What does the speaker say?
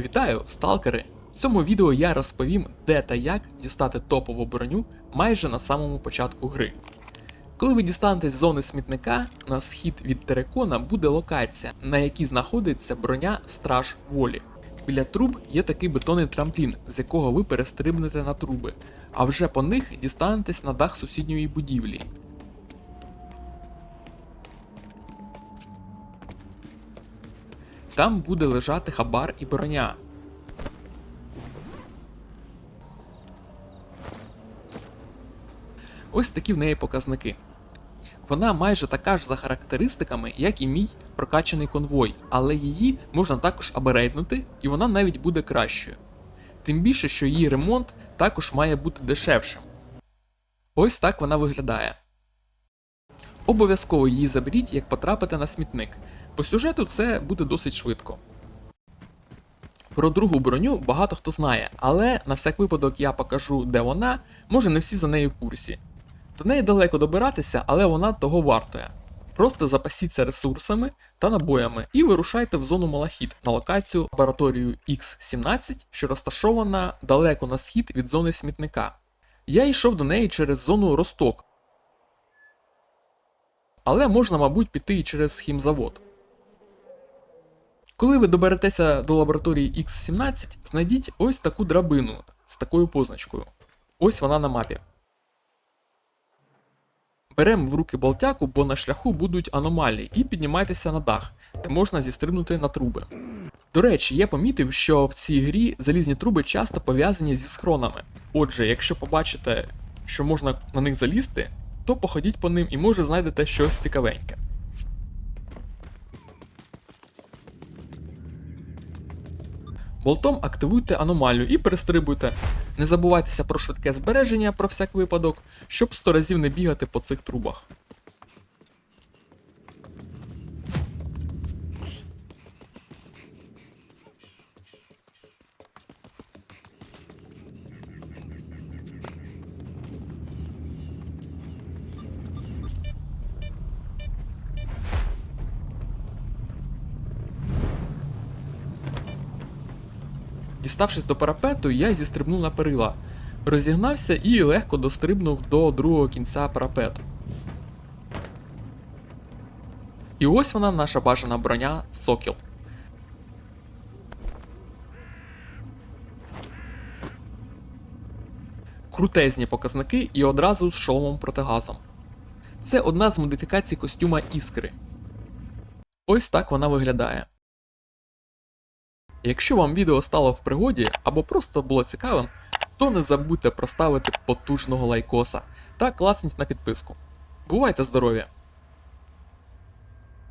Вітаю, сталкери! В цьому відео я розповім, де та як дістати топову броню майже на самому початку гри. Коли ви дістанетесь з зони смітника, на схід від терекона буде локація, на якій знаходиться броня Страж Волі. Біля труб є такий бетонний трамплін, з якого ви перестрибнете на труби, а вже по них дістанетесь на дах сусідньої будівлі. Там буде лежати хабар і броня. Ось такі в неї показники. Вона майже така ж за характеристиками, як і мій прокачаний конвой, але її можна також аберейднути, і вона навіть буде кращою. Тим більше, що її ремонт також має бути дешевшим. Ось так вона виглядає. Обов'язково її заберіть, як потрапите на смітник. По сюжету це буде досить швидко. Про другу броню багато хто знає, але на всяк випадок я покажу, де вона, може не всі за нею в курсі. До неї далеко добиратися, але вона того вартує. Просто запасіться ресурсами та набоями і вирушайте в зону Малахіт на локацію лабораторію X17, що розташована далеко на схід від зони смітника. Я йшов до неї через зону Росток. Але можна, мабуть, піти і через хімзавод. Коли ви доберетеся до лабораторії X17, знайдіть ось таку драбину з такою позначкою. Ось вона на мапі. Беремо в руки болтяку, бо на шляху будуть аномалії, і піднімайтеся на дах, де можна зістрибнути на труби. До речі, я помітив, що в цій грі залізні труби часто пов'язані зі схронами. Отже, якщо побачите, що можна на них залізти, то походіть по ним і може знайдете щось цікавеньке. Болтом активуйте аномалію і перестрибуйте. Не забувайтеся про швидке збереження про всяк випадок, щоб 100 разів не бігати по цих трубах. Діставшись до парапету, я зістрибнув на перила, розігнався і легко дострибнув до другого кінця парапету. І ось вона наша бажана броня Сокіл. Крутезні показники і одразу з шоломом протигазом. Це одна з модифікацій костюма Іскри. Ось так вона виглядає. Якщо вам відео стало в пригоді або просто було цікавим, то не забудьте проставити потужного лайкоса та класніть на підписку. Бувайте здорові!